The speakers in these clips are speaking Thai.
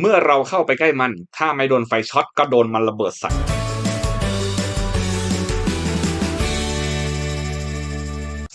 เมื่อเราเข้าไปใกล้มัน ถ้าไม่โดนไฟช็อตก็โดนมันระเบิดใส่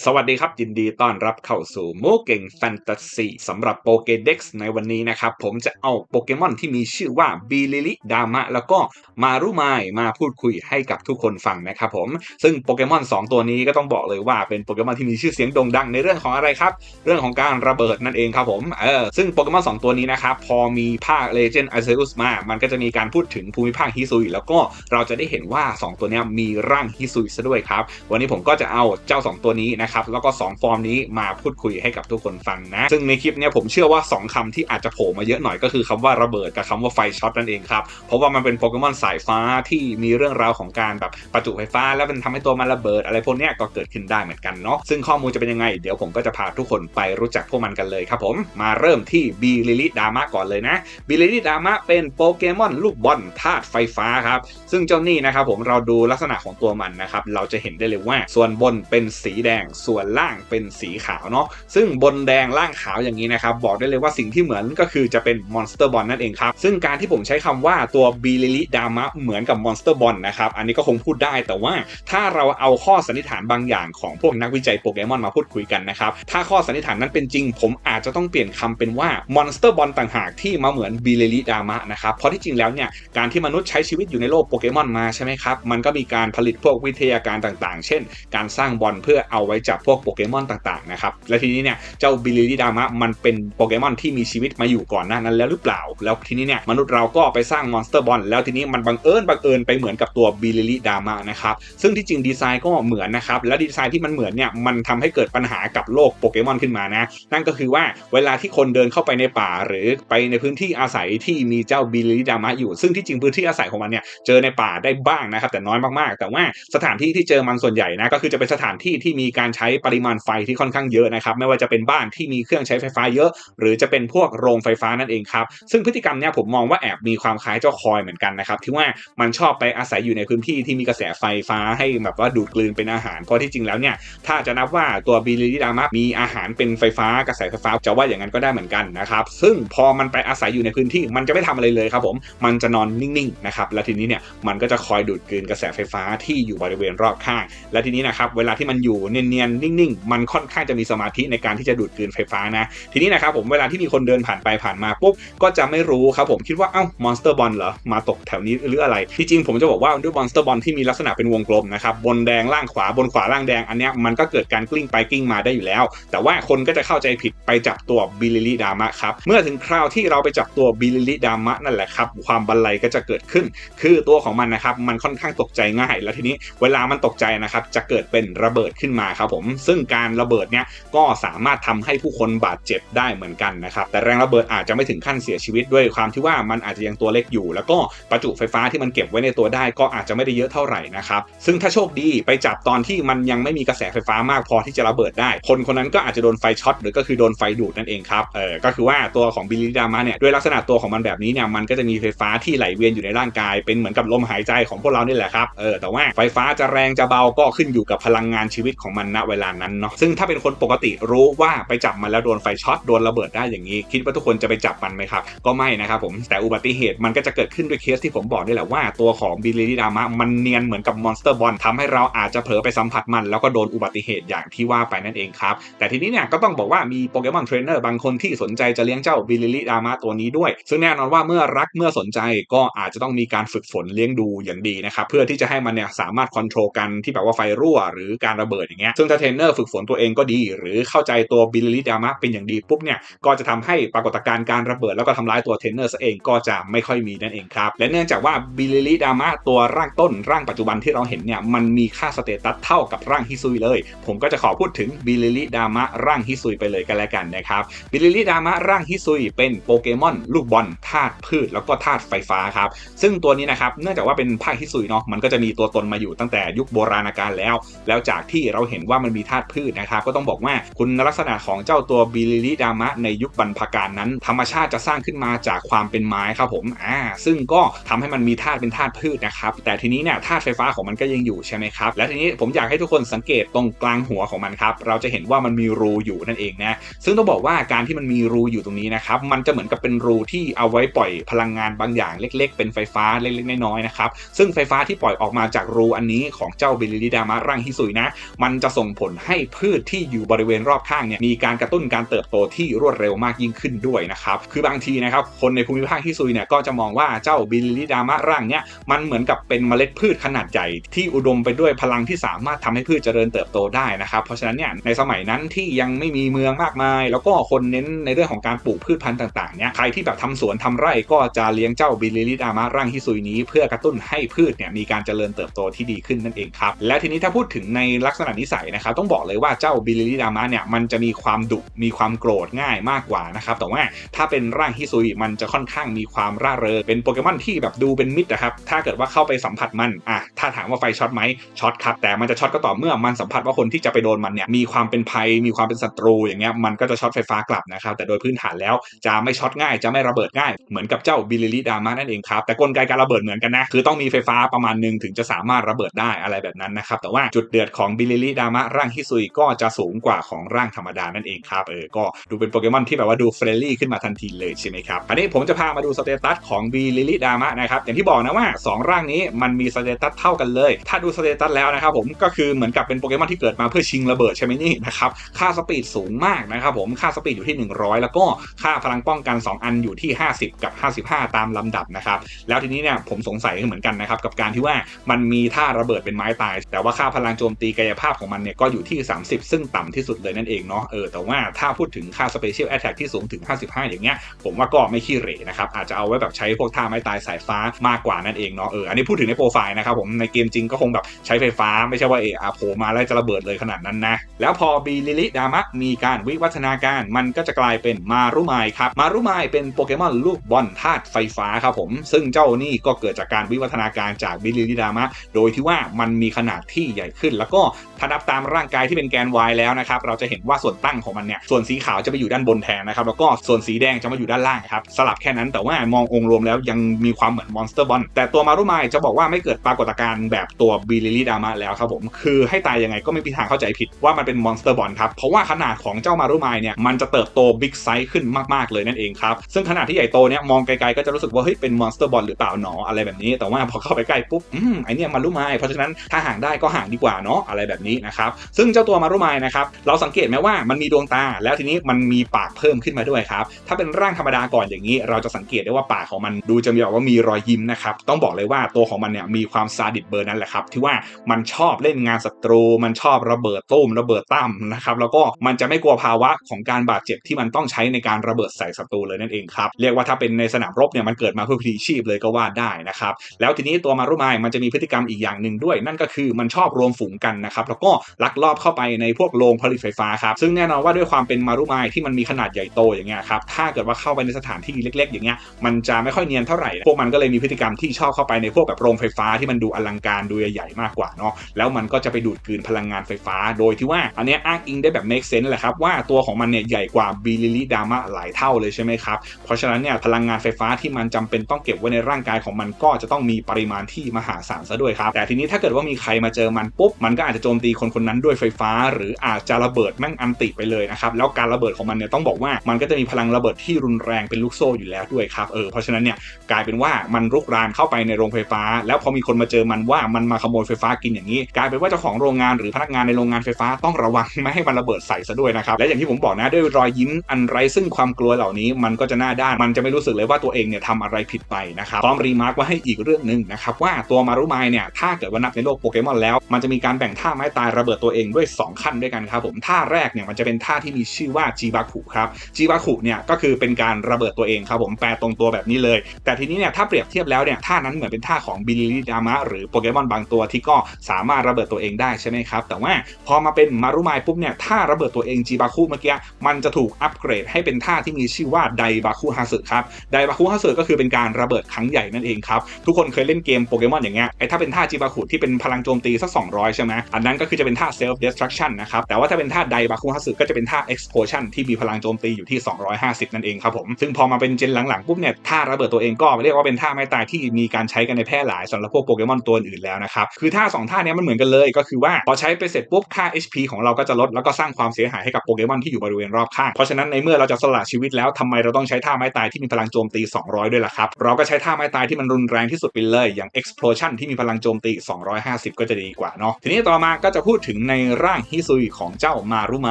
สวัสดีครับ ยินดีต้อนรับเข้าสู่โมเก่งแฟนตาซีสำหรับโปเกเด็กในวันนี้นะครับ ผมจะเอาโปเกมอนที่มีชื่อว่าบีลิลิดามะแล้วก็มารุไมายมาพูดคุยให้กับทุกคนฟังนะครับผม ซึ่งโปเกมอน 2 ตัวนี้ก็ต้องบอกเลยว่าเป็นโปเกมอนที่มีชื่อเสียงโด่งดังในเรื่องของอะไรครับ เรื่องของการระเบิดนั่นเองครับผมเออซึ่งโปเกมอน 2 ตัวนี้นะครับพอมีภาค Legend Arceus มา มันก็จะมีการพูดถึงภูมิภาคฮิซุยแล้วก็เราจะได้เห็นว่า 2 ตัวนี้มีร่างฮิซุยซะด้วยครับวันนี้ผมก็จะเอาเจ้า 2 ตัวนี้นะครับแล้วก็ 2 ฟอร์มนี้มาพูดคุยให้กับทุกคนฟังนะ ซึ่งในคลิปนี้ผมเชื่อว่า 2คำที่อาจจะโผล่มาเยอะหน่อยก็คือคำว่าระเบิดกับคำว่าไฟช็อตนั่นเองครับ เพราะว่ามันเป็นโปเกมอนสายฟ้าที่มีเรื่องราวของการแบบประจุไฟฟ้า แล้วมันทำให้ตัวมันระเบิด อะไรพวกนี้ก็เกิดขึ้นได้เหมือนกันเนาะซึ่งข้อมูลจะเป็นยังไง เดี๋ยวผมก็จะพาทุกคนไปรู้จักพวกมันกันเลยครับผมมาเริ่มที่บีลิลิดามะก่อนเลยนะบิลิลิดามะเป็นโปเกมอนลูกบอลธาตุไฟฟ้าครับซึ่งเจ้านี่นะครับผมเราดูลักษณะของตัวมันนะครับเราจะเห็นได้เลยว่าส่วนบนเป็นสีแดงส่วนล่างเป็นสีขาวเนาะซึ่งบนแดงล่างขาวอย่างนี้นะครับบอกได้เลยว่าสิ่งที่เหมือนก็คือจะเป็นมอนสเตอร์บอลนั่นเองครับซึ่งการที่ผมใช้คำว่าตัวบิลิลิดามะเหมือนกับมอนสเตอร์บอลนะครับอันนี้ก็คงพูดได้แต่ว่าถ้าเราเอาข้อสันนิษฐานบางอย่างของพวกนักวิจัยโปเกมอนมาพูดคุยกันนะครับถ้าข้อสันนิษฐานนั้นเป็นจริง ผมอาจจะต้องเปลี่ยนคำเป็นว่ามอนสเตอร์บอลต่างหากที่มาเหมือนบิลิลิดามะนะครับเพราะที่จริงแล้วเนี่ยการที่มนุษย์ใช้ชีวิตอยู่ในโลกโปเกมอนมาใช่ไหมครับมันก็มีการผลิตพวกวิทยาการต่างๆ เช่น การสร้างบอลเพื่อเอาไว้จบพวกโปเกมอนต่างๆนะครับและทีนี้เนี่ยเจ้าบิลิลิดามะมันเป็นโปเกมอนที่มีชีวิตมาอยู่ก่อนหน้านั้นแล้วหรือเปล่า แล้วทีนี้เนี่ยมนุษย์เราก็ไปสร้างมอนสเตอร์บอลแล้วทีนี้มันบังเอิญบังเอิญไปเหมือนกับตัวบิลิลิดามะนะครับซึ่งที่จริงดีไซน์ก็เหมือนนะครับและดีไซน์ที่มันเหมือนเนี่ยมันทำให้เกิดปัญหากับโลกโปเกมอนขึ้นมานะนั่นก็คือว่าเวลาที่คนเดินเข้าไปในป่า หรือไปในพื้นที่อาศัยที่มีเจ้าบิลิลิดามะอยู่ ซึ่งที่จริงพื้นที่อาศัยของมันเนี่ยเจอในป่าได้บ้างนะครับแต่น้อยมากๆ แต่ว่าสถานที่ที่เจอมันส่วนใหญ่นะก็คือจะเป็นสถานที่ที่มีการใช้ปริมาณไฟที่ค่อนข้างเยอะนะครับไม่ว่าจะเป็นบ้านที่มีเครื่องใช้ไฟฟ้าเยอะ หรือจะเป็นพวกโรงไฟฟ้านั่นเองครับซึ่งพฤติกรรมเนี่ยผมมองว่าแอบมีความคล้ายเจ้าคอยเหมือนกันนะครับที่ว่ามันชอบไปอาศัยอยู่ในพื้นที่ที่มีกระแสไฟฟ้าให้แบบว่าดูดกลืนเป็นอาหาร เพราะที่จริงแล้วเนี่ยถ้าจะนับว่าตัวบิลิลิดามะมีอาหารเป็นไฟฟ้ากระแสไฟฟ้าจะว่าอย่างนั้นก็ได้เหมือนกันนะครับซึ่งพอมันไปอาศัยอยู่ในพื้นที่มันจะไม่ทำอะไรเลยครับผมมันจะนอนนิ่งๆนะครับและทีนี้เนี่ยมันก็จะคอยดูดกลืนกระแสไฟฟ้าที่อยู่บริเวณรอบข้าง และทีนี้นะครับเวลาที่มันอยู่เนียนนิ่งๆ มันค่อนข้างจะมีสมาธิในการที่จะดูดกลืนไฟฟ้านะ ทีนี้นะครับผมเวลาที่มีคนเดินผ่านไปผ่านมาปุ๊บก็จะไม่รู้ครับผมคิดว่าเอ้ามอนสเตอร์บอลเหรอมาตกแถวนี้หรืออะไรที่จริงผมจะบอกว่าด้วยมอนสเตอร์บอลที่มีลักษณะเป็นวงกลมนะครับบนแดงล่างขวาบนขวาล่างแดงอันเนี้ยมันก็เกิดการกลิ้งไปกลิ้งมาได้อยู่แล้ว แต่ว่าคนก็จะเข้าใจผิดไปจับตัวบิลิลิดามะครับเมื่อถึงคราวที่เราไปจับตัวบิลิลิดามะนั่นแหละครับความบันไลก็จะเกิดขึ้น คือตัวของมันนะครับมันค่อนข้างตกใจง่าย แล้วทีนี้เวลามันตกใจนะครับจะเกิดเป็นระเบิดขึ้นมาครับผมซึ่งการระเบิดเนี้ยก็สามารถทำให้ผู้คนบาดเจ็บได้เหมือนกันนะครับ แต่แรงระเบิดอาจจะไม่ถึงขั้นเสียชีวิตด้วยความที่ว่ามันอาจจะยังตัวเล็กอยู่ แล้วก็ประจุไฟฟ้าที่มันเก็บไว้ในตัวได้ก็อาจจะไม่ได้เยอะเท่าไหร่นะครับ ซึ่งถ้าโชคดีไปจับตอนที่มันยังไม่มีกระแสไฟฟ้ามากพอที่จะระเบิดได้ คนคนนั้นก็อาจจะโดนไฟช็อตหรือก็คือโดนไฟดูดนั่นเองครับ เออก็คือว่าตัวของบิลลิดามะเนี่ยด้วยลักษณะตัวของมันแบบนี้เนี่ยมันก็จะมีไฟฟ้าที่ไหลเวียนอยู่ในร่างกาย เป็นเหมือนกับลมหายใจของพวกเรานี่แหละครับ เออแต่ว่าไฟฟ้าจะแรงจะเบาก็ขึ้นอยู่กับพลังงานชีวิตของมันณเวลานั้นเนาะซึ่งถ้าเป็นคนปกติรู้ว่าไปจับมันแล้วโดนไฟช็อตโดนระเบิดได้อย่างนี้ คิดว่าทุกคนจะไปจับมันไหมครับก็ไม่นะครับผมแต่อุบัติเหตุมันก็จะเกิดขึ้นด้วยเคสที่ผมบอกนี่แหละว่าตัวของบิลลิดามะมันเนียนเหมือนกับมอนสเตอร์บอลทำให้เราอาจจะเผลอไปสัมผัสมัน แล้วก็โดนอุบัติเหตุอย่างที่ว่าไปนั่นเองครับแต่ทีนี้เนี่ยก็ต้องบอกว่ามีโปเกมอนเทรนเนอร์บางคนที่สนใจจะเลี้ยงเจ้าบิลลิดามะตัวนี้ด้วย ซึ่งแน่นอนว่าเมื่อรักเมื่อสนใจก็อาจจะต้องมีการฝึกฝนเลี้ยงดูอย่างดีนะครับเพื่อที่จะให้มันเนี่ยสามารถคอนโทรลกันที่แบบว่าไฟรั่วหรือการระเบิดอย่างเงี้ยซึ่งถ้าเทรนเนอร์ฝึกฝนตัวเองก็ดี หรือเข้าใจตัวบิลลิดามะเป็นอย่างดีปุ๊บเนี่ยก็จะทำให้ปรากฏการณ์การระเบิดแล้วก็ทำร้ายตัวเทรนเนอร์ซะเองก็จะไม่ค่อยมีนั่นเองครับและเนื่องจากว่าบิลลิดามะตัวร่างต้นร่างปัจจุบันที่เราเห็นเนี่ยมันมีค่าสเตตัสเท่ากับร่างฮิซุยเลย ผมก็จะขอพูดถึงบิลลิดามะร่างฮิซุยไปเลยกันแล้วกันนะครับบิลลิดามะร่างฮิซุยเป็นโปเกมอนลูกบอลธาตุพืช แล้วก็ธาตุไฟฟ้าครับซึ่งตัวนี้นะครับเนื่องจากว่าเป็นภาคฮิซุยเนาะมันก็จะมีตัวตนมาอยู่ตั้งแต่ยุคโบราณกาลแล้ว แล้วจากที่เราเห็นว่ามันมีธาตุพืชนะครับก็ต้องบอกว่าคุณลักษณะของเจ้าตัวบิลิลิดามะในยุคบรรพกาลนั้น ธรรมชาติจะสร้างขึ้นมาจากความเป็นไม้ครับผมอ่าซึ่งก็ทำให้มันมีธาตุเป็นธาตุพืชนะครับแต่ทีนี้เนี่ยธาตุไฟฟ้าของมันก็ยังอยู่ใช่ไหมครับและทีนี้ผมอยากให้ทุกคนสังเกตตรงกลางหัวของมันครับเราจะเห็นว่ามันมีรูอยู่นั่นเองนะซึ่งต้องบอกว่าการที่มันมีรูอยู่ตรงนี้นะครับมันจะเหมือนกับเป็นรูที่เอาไว้ปล่อยพลังงานบางอย่างเล็ก ๆ เป็นไฟฟ้าเล็กๆน้อยๆนะครับซึ่งไฟฟ้าที่ปล่อยออกมาจากรูอันนี้ของเจ้าบิลิลิดามะร่างฮิซุยนะมันจะส่งผลให้พืชที่อยู่บริเวณรอบข้างเนี่ยมีการกระตุ้นการเติบโตที่รวดเร็วมากยิ่งขึ้นด้วยนะครับ คือบางทีนะครับคนในภูมิภาคฮิซุยเนี่ยก็จะมองว่าเจ้าบิลลิดามะร่างเนี่ยมันเหมือนกับเป็นเมล็ดพืชขนาดใหญ่ที่อุดมไปด้วยพลังที่สามารถทำให้พืชเจริญเติบโตได้นะครับเพราะฉะนั้นเนี่ยในสมัยนั้นที่ยังไม่มีเมืองมากมาย แล้วก็คนเน้นในเรื่องของการปลูกพืชพันธุ์ต่างๆเนี่ยใครที่แบบทำสวนทำไร่ก็จะเลี้ยงเจ้าบิลลิดามะร่างฮิซุยนี้ เพื่อกระตุ้นให้พืชเนี่ยมีการเจริญเติบโตที่ดีขึ้นนั่นเองครับและทีนี้ถ้าพูดถึงในลักษณะนิสัยนะครับต้องบอกเลยว่าเจ้าบิลิลิดามะเนี่ยมันจะมีความดุมีความโกรธง่ายมากกว่านะครับแต่ว่าถ้าเป็นร่างฮิซุยมันจะค่อนข้างมีความร่าเริงเป็นโปเกมอนที่แบบดูเป็นมิตรนะครับถ้าเกิดว่าเข้าไปสัมผัสมันอะถ้าถามว่าไฟช็อตไหมช็อตครับแต่มันจะช็อตก็ต่อเมื่อมันสัมผัสว่าคนที่จะไปโดนมันเนี่ยมีความเป็นภัยมีความเป็นศัตรูอย่างเงี้ยมันก็จะช็อตไฟฟ้ากลับนะครับแต่โดยพื้นฐานแล้วจะไม่ช็อตง่ายจะไม่ระเบิดง่ายเหมือนกับเจ้าบิลิลิดามะนั่นเองครับแต่กลไกการระเบิดเหมือนกันนะคือต้องมีไฟฟ้าประมาณหนึ่งถึงจะสามารถระเบิดได้อะไรแบบนั้นนะครับแต่ว่าจุดเดือดของบิลิลิดามะร่างฮิซุยก็จะสูงกว่าของร่างธรรมดานั่นเองครับเออก็ดูเป็นโปเกมอนที่แบบว่าดูเฟรนลี่ขึ้นมาทันทีเลยใช่ไหมครับอันนี้ผมจะพามาดูสเตตัสของบิลิลิดามะนะครับอย่างที่บอกนะว่า 2 ร่างนี้มันมีสเตตัสเท่ากันเลย ถ้าดูสเตตัสแล้วนะครับผมก็คือเหมือนกับเป็นโปเกมอนที่เกิดมาเพื่อชิงระเบิดใช่ไหมนี่นะครับค่าสปีดสูงมากนะครับผมค่าสปีดอยู่ที่ 100 แล้วก็ค่าพลังป้องกัน 2 อันอยู่ที่ 50 กับ 55 ตามลำดับนะครับแล้วทีนี้เนี่ยผมสงสัยเหมือนกันนะครับกับการที่ว่ามันมีท่าระเบิดเป็นไม้ตาย แต่ว่าค่าพลังโจมตีกายภาพของมันเนี่ยก็อยู่ที่ 30 ซึ่งต่ำที่สุดเลยนั่นเองเนาะเออแต่ว่าถ้าพูดถึงค่า Special Attack ที่สูงถึง 55 อย่างเงี้ยผมว่าก็ไม่ขี้เหร่นะครับอาจจะเอาไว้แบบใช้พวกท่าไม้ตายสายฟ้ามากกว่านั่นเองเนาะเอออันนี้พูดถึงในโปรไฟล์นะครับผมในเกมจริงก็คงแบบใช้ไฟฟ้าไม่ใช่ว่าเออโผล่มาแล้วจะระเบิดเลยขนาดนั้นนะแล้วพอบีลิลิดามะมีการวิวัฒนาการมันก็จะกลายเป็นมารุไมครับมารุไมเป็นโปเกมอนลูกบอลธาตุไฟฟ้าครับผม ซึ่งเจ้านี่ก็เกิดจากการวิวัฒนาการจากบิลิลิดามะโดยที่ว่ามันมีขนาดที่ใหญ่ขึ้น แล้วก็ถ้านับตามร่างกายที่เป็นแกน Y แล้วนะครับเราจะเห็นว่าส่วนตั้งของมันเนี่ยส่วนสีขาวจะไปอยู่ด้านบนแทนนะครับแล้วก็ส่วนสีแดงจะมาอยู่ด้านล่างครับสลับแค่นั้นแต่ว่ามององค์รวมแล้วยังมีความเหมือนมอนสเตอร์บอลแต่ตัวมารุไมจะบอกว่าไม่เกิดปรากฏการณ์แบบตัวบิลิลิดามะแล้วครับผมคือให้ตายยังไงก็ไม่มีทางเข้าใจผิดว่ามันเป็นมอนสเตอร์บอลครับเพราะว่าขนาดของเจ้ามารุไมเนี่ยมันจะเติบโตบิ๊กไซส์ขึ้นมากๆเลยนั่นเองครับซึ่งขนาดที่ใหญ่โตเนี่ยมองไกลๆก็จะรู้สึกว่าเฮ้ยเป็นมอนสเตอร์บอลหรือเปล่าหนออะไรแบบนี้ แต่ว่าพอเข้าไปใกล้ปุ๊บอืมไอเนี่ยมารุไมเพราะฉะนั้นถ้าห่างได้ก็ห่างดีกว่าเนาะอะไรแบบนี้นะครับซึ่งเจ้าตัวมารุไมนะครับเราสังเกตไหมว่ามันมีดวงตา แล้วทีนี้มันมีปากเพิ่มขึ้นมาด้วยครับถ้าเป็นร่างธรรมดาก่อนอย่างนี้ เราจะสังเกตได้ว่าปากของมันดูจะมีแบบว่ามีรอยยิ้มนะครับต้องบอกเลยว่าตัวของมันเนี่ยมีความซาดิสเบอร์นั้นแหละครับที่ว่ามันชอบเล่นงานศัตรู มันชอบระเบิดตุ้มระเบิดตั้มนะครับแล้วก็มันจะไม่กลัวภาวะของการบาดเจ็บที่มันต้องใช้ในการระเบิดใส่ศัตรูเลยนั่นเองครับเรียกว่าถ้าเป็นในสนามรบเนี่ยมันเกิดมาเพื่อพลีชีพเลยก็ว่าได้นะครับแล้วทีนี้ตัวมารุไมมันจะมีพฤติกรรมอีกอย่างหนึ่งด้วย นั่นก็คือมันชอบรวมฝูงกันนะครับแล้วก็ลักลอบเข้าไปในพวกโรงผลิตไฟฟ้าครับซึ่งแน่นอนว่าด้วยความเป็นมารุไมที่มันมีขนาดใหญ่โตอย่างเงี้ยครับถ้าเกิดว่าเข้าไปในสถานที่เล็ก ๆ อย่างเงี้ยมันจะไม่ค่อยเนียนเท่าไหร่พวกมันก็เลยมีพฤติกรรมที่ชอบเข้าไปในพวกแบบโรงไฟฟ้าที่มันดูอลังการดูใหญ่ๆมากกว่าเนาะแล้วมันก็จะไปดูดกืนพลังงานไฟฟ้า โดยที่ว่าอันนี้อ้างอิงได้แบบ make sense แหละครับว่าตัวของมันเนี่ยใหญ่กว่าบิลิลิดามะหลายเท่าเลยใช่ไหมครับเพราะฉะนั้นเนี่ยพลังงานไฟฟ้าที่มันจำเป็นต้องเก็บไว้ในร่างกายของมันก็จะต้องมีปริมาณที่มหาศาลซะด้วยครับแต่ทีนี้ถ้าเกิดว่ามีใครมาเจอมันปุ๊บมันก็อาจจะโจมตีคนคนนั้นด้วยไฟฟ้า หรืออาจจะระเบิดแม่งอันติไปเลยนะครับแล้วการระเบิดของมันเนี่ยต้องบอกว่ามันก็จะมีพลังระเบิดที่รุนแรงเป็นลูกโซ่อยู่แล้วด้วยครับเออเพราะฉะนั้นเนี่ยกลายเป็นว่ามันรุกรานเข้าไปในโรงไฟฟ้า แล้วพอมีคนมาเจอมันว่ามันมาขโมยไฟฟ้ากินอย่างนี้ กลายเป็นว่าเจ้าของโรงงานหรือพนักงานในโรงงานไฟฟ้าต้องระวังไม่ให้มันระเบิดใส่ซะด้วยนะครับและอย่างที่ผมบอกนะด้วยรอยยิ้มอันไร้ซึ่งความกลัวเหล่านี้ มันก็จะหน้าด้านมันจะไม่รู้สึกเลยว่าตัวเองเนี่ยทำอะไรผิดไปนะครับพร้อมรีมาร์กว่าให้อีกเรื่องหนึ่งนะครับว่าตัวมารุไมเนี่ยถ้าเกิดว่านับในโลกโปเกมอนแล้ว มันจะมีการแบ่งท่าไม้ตายระเบิดตัวเองด้วย 2 ขั้นด้วยกันครับผมท่าแรกเนี่ยมันจะเป็นท่าที่มีชื่อว่าจีบาคุครับจีบาคุเนี่ยก็คือเป็นการระเบิดตัวเองครับผมแปลตรงตัวแบบนี้เลย แต่ทีนี้เนี่ยถ้าเปรียบเทียบแล้วเนี่ยท่านั้นเหมือนเป็นท่าของบิลิลิดามะหรือโปเกมอนบางตัวที่ก็สามารถระเบิดตัวเองได้ใช่ไหมครับแต่ว่าพอมาเป็นมารุไมปุ๊บเนี่ยท่าระเบิดตัวเองจีบาคุเมื่อกี้มันจะถูกอัปเกรดให้เป็นท่าที่มีชื่อว่าไดบาคุฮาสึครับไดบาคุฮาสึก็คือเป็นการระเบิดครั้งใหญ่นั่นเองครับทุกคนเคยเล่นเกมโปเกมอนอย่างเงี้ยไอ้ถ้าเป็นท่าจีบาคุที่เป็นพลังโจมตีสัก200ใช่ไหมอันนั้นก็คือจะเป็นท่า self destruction นะครับ แต่ว่าถ้าเป็นท่าไดบาคุฮัสึก็จะเป็นท่า explosion ที่มีพลังโจมตีอยู่ที่ 250 นั่นเองครับผม ซึ่งพอมาเป็นเจนหลังๆปุ๊บเนี่ยท่าระเบิดตัวเองก็เรียกว่าเป็นท่าไม้ตายที่มีการใช้กันในแพร่หลายสำหรับพวกโปเกมอนตัวอื่นแล้วนะครับ คือท่าสองท่านี้มันเหมือนกันเลย ก็คือว่าพอใช้ไปเสร็จปุ๊บค่า HP ของเราก็จะลดแล้วก็สร้างความเสียหายให้กับโปเกมอนที่อยู่บริเวณรอบข้างเพราะฉะนั้นในเมื่อเราจะสละชีวิตแล้วทำไมเราต้องใช้ท่าไม้ตายที่มีพลังโจมตี 200 ด้วยล่ะครับ เราก็ใช้ท่าไม้ตายที่มันรุนแรงที่สุดไปเลย อย่าง explosion ที่มีพลังโจมตี 250 ก็จะดีกว่าเนาะทีนี้ต่อมาก็จะพูดถึงในร่างฮิซุยของเจ้ามารุไม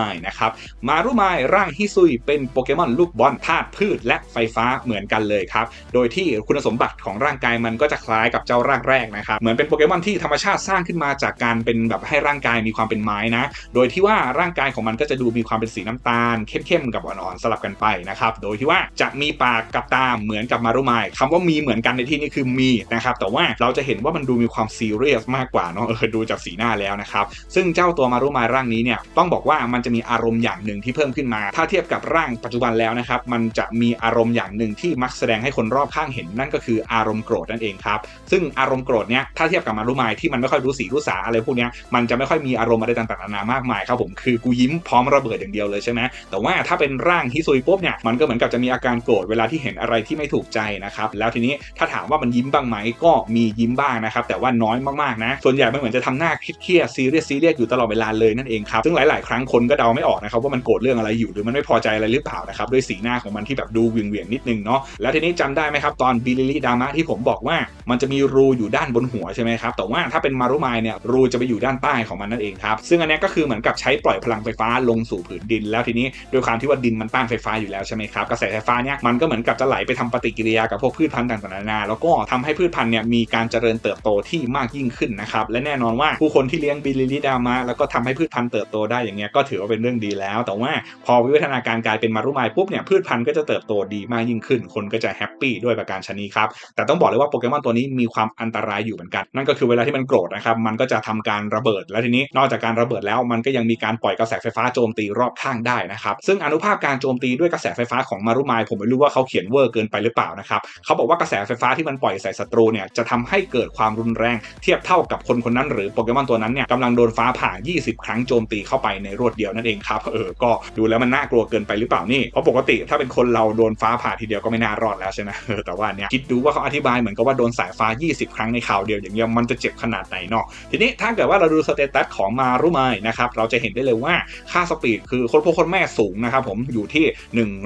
นะครับ มารุไมร่างฮิซุยเป็นโปเกมอนลูกบอลธาตุพืชและไฟฟ้าเหมือนกันเลยครับ โดยที่คุณสมบัติของร่างกายมันก็จะคล้ายกับเจ้าร่างแรกนะครับ เหมือนเป็นโปเกมอนที่ธรรมชาติสร้างขึ้นมาจากการเป็นแบบให้ร่างกายมีความเป็นไม้นะ โดยที่ว่าร่างกายของมันก็จะดูมีความเป็นสีน้ำตาลเข้มๆกับอ่อนๆสลับกันไปนะครับ โดยที่ว่าจะมีปากกับตาเหมือนกับมารุไมคำว่ามีเหมือนกันในที่นี้คือมีนะครับ แต่ว่าเราจะเห็นว่ามันดูมีความซีเรียสมากกว่าเนาะเออดูจากสีหน้าแล้วนะครับ ซึ่งเจ้าตัวมารุไมร่างนี้เนี่ยต้องบอกว่ามันจะมีอารมณ์อย่างหนึ่งที่เพิ่มขึ้นมา ถ้าเทียบกับร่างปัจจุบันแล้วนะครับมันจะมีอารมณ์อย่างหนึ่งที่มักแสดงให้คนรอบข้างเห็นนั่นก็คืออารมณ์โกรธนั่นเองครับซึ่งอารมณ์โกรธเนี่ยถ้าเทียบกับมารุไมที่มันไม่ค่อยรู้สีรู้สาอะไรพวกนี้มันจะไม่ค่อยมีอารมณ์อะไรต่างๆนานามากมายครับผมคือกูยิ้มพร้อมระเบิดอย่างเดียวเลยใช่ไหมแต่ว่าถ้าเป็นร่างฮิซุยปุ๊บเนี่ยมันก็เหมือนกับจะมีอาการโกรธเวลาที่เห็นอะไรที่ไม่ถูกใจนะครับแล้วทีนี้ถ้าถามว่ามันยิ้มบ้างไหมก็มียิ้มบ้างนะครับแต่ว่าน้อยมากๆนะส่วนใหญ่มันเหมือนจะทำหน้าเครียดซีเรียสซีเรียสอยู่ตลอดเวลาเลยนั่นเองครับซึ่งหลาย ๆ ครั้งคนก็เดาไม่ออกนะครับว่ามันโกรธเรื่องอะไรอยู่หรือมันไม่พอใจอะไรหรือเปล่านะครับด้วยสีหน้าของมันที่แบบดูเวียงเวียงๆนิดนึงเนาะแล้วทีนี้จำได้ไหมครับตอนบิลิลิดามะที่ผมบอกว่ามันจะมีรูอยู่ด้านบนหัวใช่ไหมครับแต่ว่าถ้าเป็นมารุไมเนี่ยรูจะไปอยู่ด้านใต้ของมันนั่นเองครับซึ่งอันนี้ก็คือเหมือนกับใช้ปล่อยพลังไฟฟ้าลงสู่ผืนดิน แล้วทีนี้ด้วยความที่ว่าดินมันต้านไฟฟ้าอยู่แล้วใช่ไหมครับกระแสไฟฟ้าเนี่ยมันก็เหมือนกับจะไหลไปทำปฏิกิริยากับพวกพืชพันธุ์ต่างๆนานาแล้วก็ทำให้พืชพันธุ์เนี่ยมีการเจริญเติบโตที่มากยิ่งขึ้นนะครับและแน่นอนว่าผู้คนที่เลี้ยงบิลิลิดามะแล้วก็ทำให้พืชพันธุ์เติบโตได้อย่างเงี้ยก็ถือว่าเป็นเรื่องดีแล้ว แต่ว่าพอวิวัฒนาการกลายเป็นมารุไมปุ๊บเนี่ยพืชพันธุ์ก็จะเติบโตดีมากยิ่งขึ้น คนก็จะแฮปปี้ด้วยประการชนีครับแต่ต้องบอกเลยว่าโปเกมอนตัวนี้มีความอันตรายอยู่เหมือนกัน นั่นก็คือเวลาที่มันโกรธนะครับมันก็จะทำการระเบิด แล้วทีนี้นอกจากการระเบิดแล้วมันก็ยังมีการปล่อยกระแสไฟฟ้าโจมตีรอบข้างได้นะครับซึ่งอนุภาพการโจมตีด้วยกระแสไฟฟ้าของมารุไมผมไม่รู้ว่าเขาเขียนเวอร์เกินไปหรือเปล่านะครับเขาบอกว่ากระแสไฟฟ้าที่มันปล่อยใส่ศัตรูเนี่ยจะทำให้เกิดความรุนแรง เทียบเท่ากับคนคนนั้นหรือโปเกมอนตัวนั้นเนี่ยกำลังโดนฟ้าผ่า20 ครั้งโจมตีเข้าไปในรวดเดียวนั่นเองครับเออก็ดูแล้วมันน่ากลัวเกินไปหรือเปล่านี่เพราะปกติถ้าเป็นคนเราโดนฟ้าผ่าทีเดียวก็ไม่น่ารอดแล้วใช่ไหมเออแต่ว่าเนี่ยคิดดูว่าเขาอธิบายเหมือนกับว่าโดนสายฟ้า 20 ครั้งในข่าวเดียวอย่างเงี้ยมันจะเจ็บขนาดไหนเนาะทีนี้ถ้าเกิดว่าเราดูสเตตัสของมารุไมนะครับเราจะเห็นได้เลยว่าค่าสปีดคือคนพวกคนแม่สูงนะครับผมอยู่ที่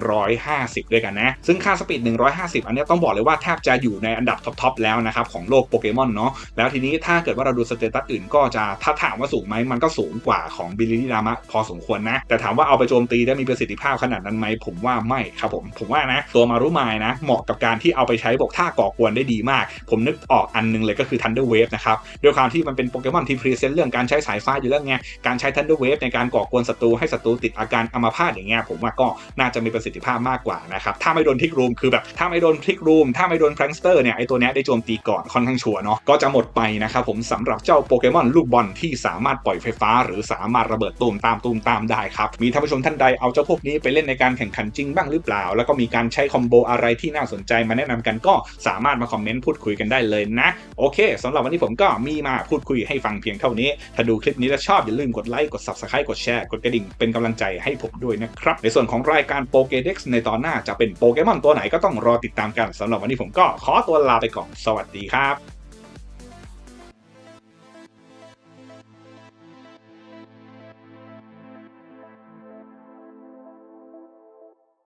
150 ด้วยกันนะ ซึ่งค่าสปีด 150 อันนี้ต้องบอกเลยว่าแทบจะอยู่ในอันดับท็อปๆแล้วนะครับของโลกโปเกมอนเนาะแล้วทีนี้ถ้าเกิดว่าเราดูสเตตัสอื่นก็จะถ้าถามว่าสูงไหมมันก็สูงกว่าของบิลลิดามะพอสมควรนะ แต่ถามว่าเอาไปโจมตีได้มีประสิทธิภาพขนาดนั้นไหมผมว่าไม่ครับผม ผมว่านะ ตัวมารุไมนะ เหมาะกับการที่เอาไปใช้บกท่าก่อกวนได้ดีมาก ผมนึกออกอันนึงเลยก็คือ Thunder Wave นะครับด้วยความที่มันเป็นโปเกมอนที่พรีเซนต์เรื่องการใช้สายฟ้าอยู่แล้วไงการใช้ Thunder Wave ในการก่อกวนศัตรูให้ศัตรูติดอาการอัมพาตอย่างเงี้ยผมว่าก็น่าจะมีประสิทธิภาพมากกว่านะครับถ้าไม่โดนทิกรูมคือแบบถ้าไม่โดนทิกรูมถ้าไม่โดนแพลงสเตอร์เนี่ยไอตัวเนี้ยได้โจมตีก่อนค่อนข้างชัวร์เนาะก็จะหมดไปนะครับผมสำหรับเจ้าโปเกมอนลูกบอลที่สามารถปล่อยไฟฟ้า หรือสามารถระเบิดตูมตามตูมตามได้ครับ มีท่านผู้ชมท่านใดเอาเจ้าพวกนี้ไปเล่นในการแข่งขันจริงบ้างหรือเปล่า แล้วก็มีการใช้คอมโบอะไรที่น่าสนใจมาแนะนำกันก็สามารถมาคอมเมนต์พูดคุยกันได้เลยนะ โอเคสำหรับวันนี้ผมก็มีมาพูดคุยให้ฟังเพียงเท่านี้ ถ้าดูคลิปนี้แล้วชอบอย่าลืมกดไลค์กด subscribe กดแชร์กดกระดิ่งเป็นกำลังใจให้ผมด้วยนะครับในส่วนของรายการโปเกเด็กในตอนหน้าจะเป็นโปเกมอนตัวไหนก็ต้องรอติดตามกันสำหรับวันนี้ผมก็ขอตัวลาไปก่อนสวัสดีครับ